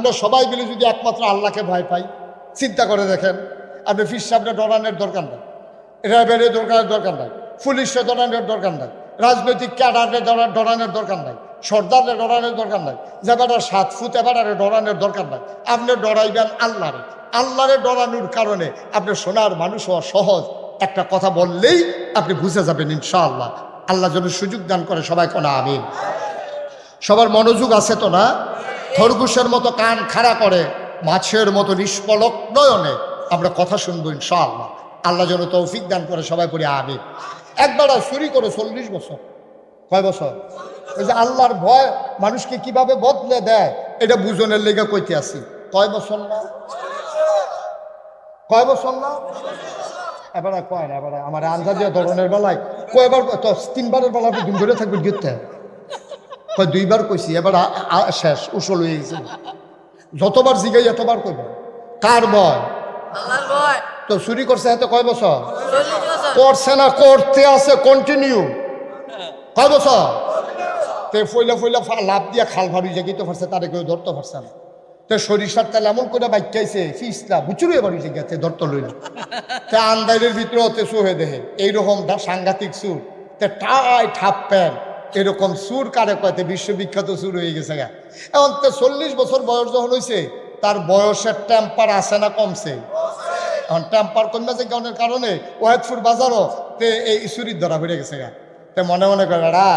আমরা সবাই মিলে যদি একমাত্র আল্লাহকে ভয় পাই, চিন্তা করে দেখেন, আপনি ফির সাহেবরা ডরানোর দরকার নাই। র্যাবের দরকারের দরকার নাই, পুলিশের ডরানোর দরকার নাই, রাজনৈতিক ক্যাডারের ডরা- ডরানোর দরকার নাই, সর্দারের ডরানোর দরকার নাই, যে সাত ফুট এবারে ডরানোর দরকার নাই। আপনি ডরাইবেন আল্লাহরে। আল্লাহরে ডরানোর কারণে আপনি সোনার মানুষ হওয়া সহজ। একটা কথা বললেই আপনি বুঝে যাবেন ইনশাআল্লাহ। আল্লাহ যেন সুযোগ দান করে সবাই কোনা আমিন। সবার মনোযোগ আছে তো না? খরগোশের মতো কান খাড়া করে, মাছের মতো নিষ্পলক নয়নে আমরা কথা শুনব ইনশাআল্লাহ। আল্লাহ যেন তৌফিক দান করে, সবাই পড়ে আমিন। একবার চুরি করে চল্লিশ বছর। কয় বছর? ওই যে আল্লাহর ভয় মানুষকে কীভাবে বদলে দেয়, এটা বুঝনের লেগে কইতে আসি। কয় বছর না? কয় বছর না? এবারে কয় না, এবারে আমার দিয়ে ধরনের বেলায়, কয়বার তিনবারের বেলা দিন ধরে থাকবে, গিয়ে কয় দুইবার কইছি এবার শেষ উসল হয়ে গেছে। যতবার জিগাই এতবার কইব। কার বয়? তো চুরি করছে এত কয় বছর? করছে না করতে আছে কন্টিনিউ কয় বছর? তে ফইলা ফইলা লাভ দিয়া খাল ভাবি যে গিতে পারছে তারে কেউ ধরতে পারছে না। তে সরিষার তেল এমন করে বাইকাইছে ফিসলা বুচুরে বাড়ি গেছে ধরতে লইল। তে আন্দাইলের ভিতরে হতে সুহে দেহে। এইরকম সাংঘাতিক সুর তে টাই ঠাপ প্যান এরকম সুর কারে কয়তে? বিশ্ববিখ্যাত সুর হয়ে গেছে গা। এখন তে চল্লিশ বছর বয়স যখন হয়েছে তার বয়সের টেম্পার আছে না কমছে? এখন টেম্পার কমে যে কারণের কারণে? ওয়াহেদপুর বাজারও তে এই চুরির ধরা পড়ে গেছে গা। তে মনে মনে করে রা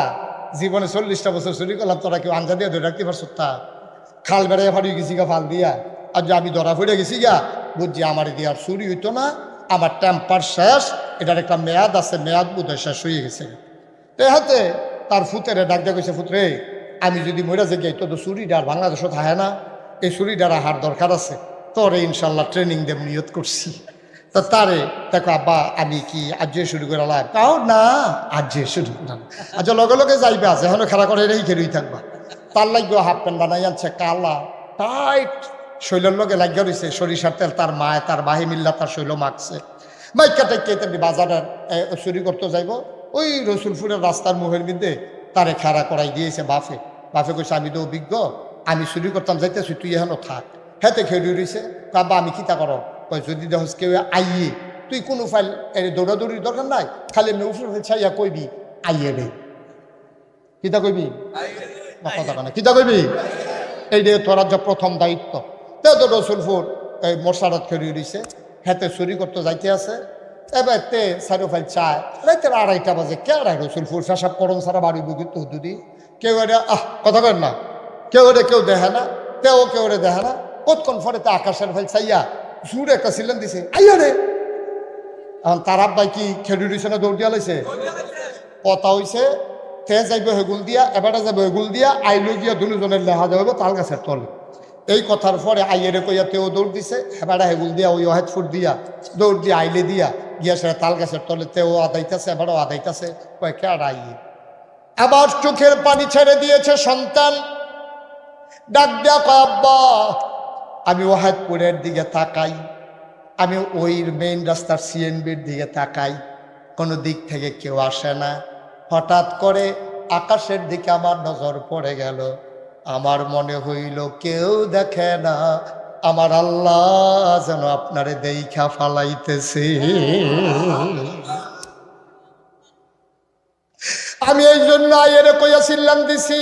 জীবনে চল্লিশটা বছর চুরি করলাম, তোরা কেউ আঞ্জা দিয়ে ধরে রাখতে পারছ তা? খাল বেড়াইয়া ফাড়ি গেছি গা, ফাল দিয়া। আর যে আমি ধরা পড়ে গেছি গা, বুঝছি আমার দিয়ে আর চুরি হইতো না, আমার টেম্পার শেষ, এটার একটা মেয়াদ আছে, মেয়াদ বোধ হয় শেষ হয়ে গেছে তে হাতে তার ফুতেরে ডাক কইছে, ফুতরে, আমি যদি মরে যে যাই তো তো চুরিটা আর বাংলাদেশত থাকে না। এই চুরিটার আহার দরকার আছে। তোরে ইনশাল্লাহ ট্রেনিং দেব, নিয়ত করছি। তা তারে দেখো, আব্বা, আমি কি আজ শুরু করে লাগ তাও না, আজ শুরু করলাম আচ্ছা লগে লগে যাইবে আছে এখন খেলা করে এই খেলুই থাকবা। তার লাগবে হাফ প্যান্ট বানাই আনছে, কালা টাইট শৈলের লগে লাগিয়ে রয়েছে সরিষার তেল তার মায়, তার বাহি মিল্লা তার শৈল মাখছে। বাইকা টাইকে তেমনি বাজারের চুরি করতে যাইব। ওই রসুলপুরের রাস্তার মুহের মধ্যে তারে খাড়া করাই দিয়েছে বাফে বাফে কইছে, আমি তো অভিজ্ঞ, আমি চুরি করতাম, যাইতেছি, তুই এখনও থাক। হেতে খেলি রয়েছে বাবা আমি কিতা করো কই যদি দেখ কেউ আইয়ে, তুই কোনো ফাইল, এর দৌড়াদৌড়ির দরকার নাই, খালি এমনি উপরে ছাইয়া কইবি, আইয়ে রে কিতা কইবি? কথা না। কিতা কইবি? এই যে তোরা যে প্রথম দায়িত্ব। তে রসুলপুর এই মশারত খেলি রয়েছে হেতে চুরি করতে যাইতে আছে এবার তে সারো ফাইল চায়। রাইতের আড়াইটা বাজে, কে আড়াই রসুলপুর পেশাব করম সারা বাড়ি বুকি তো দুদি। কেউ এটা আহ, কথা কেন না। কেউ এটা কেউ দেখে না। তেও কেউ রে দেখে না। কতক্ষণ পরে তে আকাশের ফাইল চাইয়া জুড়ে একটা সিলেন দিছে, আইয়া রে! এখন তার আব্বাই কি খেলি রয়েছে না দৌড় দিয়া লাইছে? কথা হইছে, তে যাইব হেগুল দিয়া, এবারে যাবে হেগুল দিয়া, আইলো গিয়া দুজনের লেহা যাবে তাল গাছের তলে। এই কথার পরে আইয়েরে কইয়া তেও দৌড় দিছে এবারে হেগুল দিয়া, ওই অহেদপুর দিয়া, দৌড় দিয়া, আইলে দিয়া, গিয়া সেটা তাল গাছের তলে তেও আদাইতেছে, এবারও আদাইতেছে, কয় কে আর আইয়ে? আবার চোখের পানি ছেড়ে দিয়েছে সন্তান। ডাক দেয়া আব্বা, আমি ওয়াহেদপুরের দিকে তাকাই, আমি ওই মেইন রাস্তার সিএনবির দিকে তাকাই, কোনো দিক থেকে কেউ আসে না। হঠাৎ করে আকাশের দিকে আমার নজর পড়ে গেল। আমার মনে হইল কেউ দেখে না, আমার আল্লাহ যেন আপনারে দেইখা ফালাইতেছে। আমি এই জন্য আইয়ের কইয়া চিল্লাম দিছি।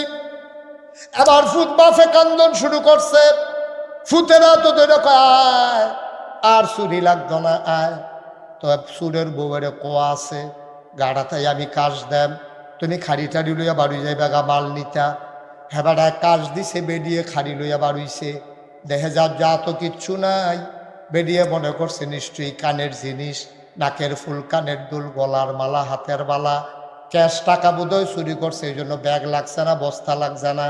এবার ফুট বাফে কান্দন শুরু করছে। ফুতেরা তো ধরে আয়, আর চুরি লাগতো না, আয়। তো সুরের বউয়ের কোয়া আছে, গাড়াতাই আমি কাজ দেম। তুমি খাড়ি টাড়ি লইয়া বাড়ি যাইবা গা মাল নিতা। হেবাডায় কাজ দিছে বেরিয়ে খাড়ি লইয়া বাড়ুইছে। দেখে যার যা তো কিচ্ছু নাই। বেরিয়ে মনে করছে নিশ্চয়ই কানের জিনিস, নাকের ফুল, কানের দুল, গলার মালা, হাতের মালা। ক্যাশ টাকা বোধহয় চুরি করছে, এই জন্য ব্যাগ লাগছে না, বস্তা লাগছে না।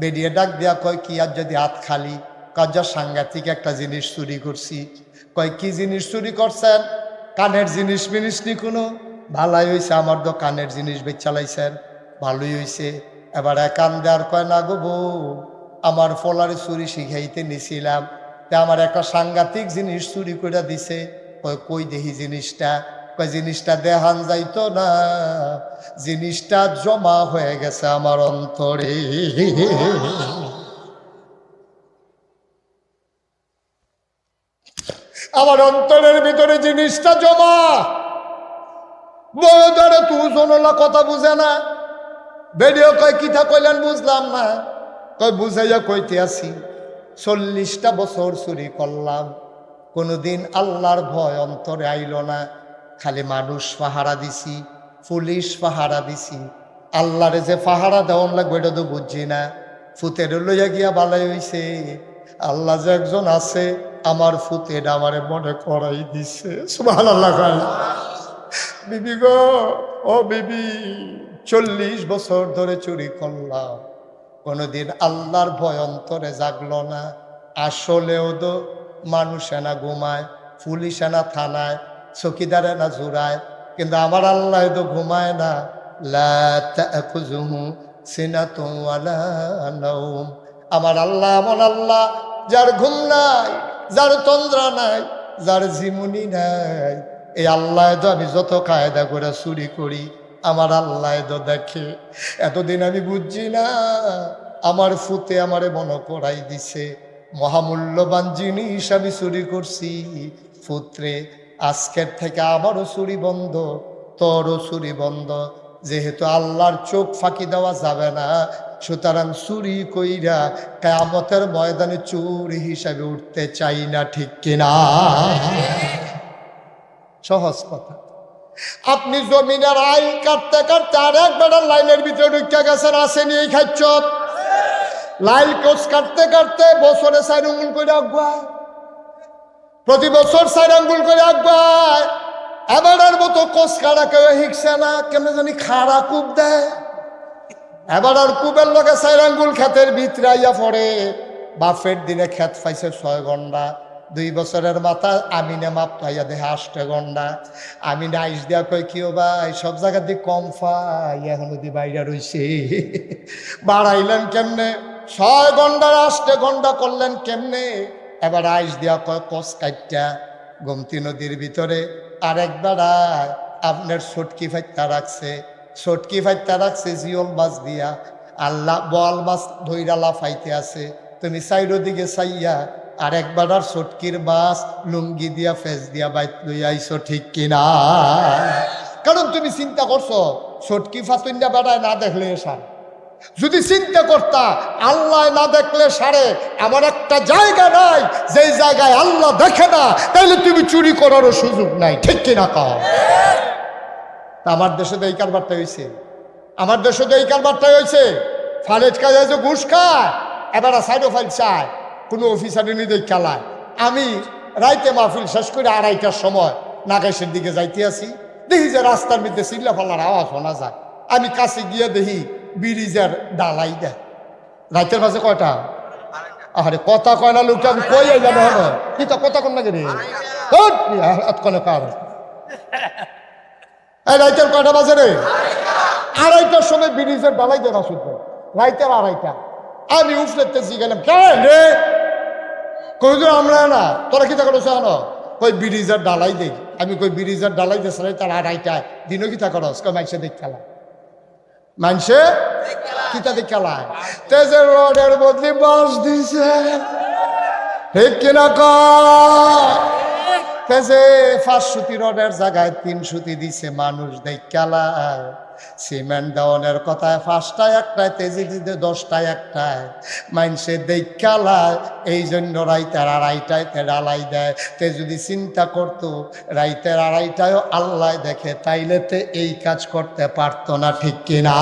বেরিয়ে ডাক দিয়া কয়, কি আর যদি হাত খালি? কাজা সাংঘাতিক একটা জিনিস চুরি করছি। কয়, কি জিনিস চুরি করছেন? কানের জিনিস মিনিস নি কোনো? ভালাই হয়েছে আমার তো কানের জিনিস বেচালাইছেন ভালোই হয়েছে এবার কান দেওয়ার কয়, না গো বউ, আমার ফলারে চুরি শিখাইতে নিছিলাম। তা আমার একটা সাংঘাতিক জিনিস চুরি করে দিছে। কয়, কই দেখি জিনিসটা? কয়, জিনিসটা দেহান যাইতো না। জিনিসটা জমা হয়ে গেছে আমার অন্তরে। আমার অন্তরের ভিতরে জিনিসটা জমা। বউ ধরে তুই শোনলা কথা বুঝে না। বেডিও কয় কিতা কইলেন বুঝলাম না। কয়, বুঝাইয়া কইতে আসি, চল্লিশটা বছর চুরি করলাম। কোনোদিন আল্লাহর ভয় অন্তরে আইল না। খালি মানুষ পাহারা দিছি, পুলিশ পাহারা দিছি। আল্লাহরে যে পাহারা দেওয়ান লাগবে, এটা তো বুঝছি না। ফুতের লইয়া গিয়া বালাই হইছে। আল্লাহ যে একজন আছে, আমার ফুতের আমারে মনে করাই দিছে। সুবাহ আল্লাহ বিবি গো, ও বিবি। চল্লিশ বছর ধরে চুরি করলাম। কোনোদিন আল্লাহর ভয় অন্তরে জাগলো না। আসলেও তো মানুষে না ঘুমায়, পুলিশে না থানায়, চকিদারে না জুড়ায়। কিন্তু আমার আল্লাহ তো ঘুমায় না। আমার আল্লাহ এমন আল্লাহ যার ঘুম নাই, যার তন্দ্রা নাই, যার জিমুনি নাই। এই আল্লাহ তো আমি যত কায়দা করে চুরি করি আমার আল্লাহ তো দেখে, এতদিন আমি বুঝছি না, আমার ফুতে আমারে মনে করাই দিছে। মহামূল্যবান জিনিস আমি চুরি করছি। ফুত্রে, আজকের থেকে আমারও চুরি বন্ধ, তোরও চুরি বন্ধ। যেহেতু আল্লাহর চোখ ফাঁকি দেওয়া যাবে না, সুতরাং চুরি কইরা কেয়ামতের ময়দানে চুরি হিসাবে উঠতে চাই না, ঠিক কিনা? সহজ কথা। আপনি জমিনের আইল কাটতে কাটতে আর এক বেড়ার লাইনের ভিতরে ঢুকে গেছেন, আসেনি এই খাচ্ছ লাইল কোচ কাটতে কাটতে বছরে চার আঙ্গুল করে আগুয়ায়। প্রতি বছর চার আঙ্গুল করে আগুয়ায়। এবারের মতো কোচ কাড়া কেউ হিকছে না, কেমন জানি খাড়া কূপ দেয়। এবার আর কুবের লগে চার আঙ্গুল ক্ষেতের ভিতরে আইয়া পড়ে। বাফের দিনে ক্ষেত পাইছে ছয় ঘণ্টা। দুই বছরের মাথা, আমিনে মাপ পাইয়া দেহে আষ্টে ঘণ্টা আমিনে আইস দিয়া কই কিও ভাই, সব জায়গা দিয়ে কম পাই এখনও দি বাইরে রইছে। বাড়াইলেন কেমনে? ছয় ঘণ্টার আষ্টে গন্ডা করলেন কেমনে? এবার আইস দেওয়া কয়, কস কাইটটা, গোমতি নদীর ভিতরে আরেক বেড়ায় আপনার সটকি ফাইত্যা রাখছে। সটকি ফাইত্যা রাখছে, জিওল মাছ দিয়া। আল্লাহ বল মাছ ধৈরা লাফাইতে আছে। তুমি সাইডো দিকে চাইয়া আর একবার আর সটকির মাছ লুঙ্গি দিয়া, ফেস দিয়া বাইত লই আইছো ঠিক কিনা? কারণ তুমি চিন্তা করছ, সটকি ফাতুন্ডা বেড়ায় না দেখলে এসা যদি চিন্তা করতা, আল্লাহ না দেখলে সারে এমন একটা জায়গা নাই, যেই জায়গায় আল্লাহ দেখে না, তাইলে তুমি চুরি করারও সুযোগ নাই, ঠিক কিনা তা আমার দেশে তো এই কারবারটা হয়েছে আমার দেশে তো এই কারবারটা হয়েছে ফালেজ কাজে যে ঘুষ খায়, এবার সাইডও ফাইল চায়। কোনো অফিসারে নিয়ে খেলায় আমি রাইতে মাহফিল শেষ করে আড়াইটার সময় নাগেশের দিকে যাইতে আসি। দেখি যে রাস্তার মধ্যে চিল্লা ফাল্লার আওয়াজ শোনা যায়। আমি কাছে গিয়ে দেখি ব্রিজের ডালাই দেয়। রাইতের মাঝে কয়টা? আরে কথা কয় না লোকটা, আমি কই যাব হলো কি তো কথা কন না রে রাইতের কয়টা বাজে রে? আড়াইটার সময় ব্রিজের ডালাই দেয় রাসুল রাইতের আড়াইটা। আমি উফলেতে গেলাম কেন রে! কই তো আমরা না, তোরা কি করো জানো? কই ব্রিজের ডালাই দেই আমি কই ব্রিজের ডালাই সালাই তার আড়াইটায় দিনও কি তা করস? কই মাইসে দেখ খেলা। মানসে কিতা দেখ খেলায় তেজের রডের বদলি বাস দিছে। ঠিক কিনা তেজে পাঁচ সুতি রডের জায়গায় তিন সুতি দিছে মানুষ দেখ খেলায় সিমেন্ট দেওয়ানের কথায় পাঁচটায় একটায়, তেজি দিতে দশটায় একটায়। মানুষের দেখালায় এই জন্য রাইতের আড়াইটায় তে ডালাই দেয়। তে যদি চিন্তা করতো, রাইতের আড়াইটায়ও আল্লাহ দেখে, তাইলে তে এই কাজ করতে পারতো না, ঠিক কিনা?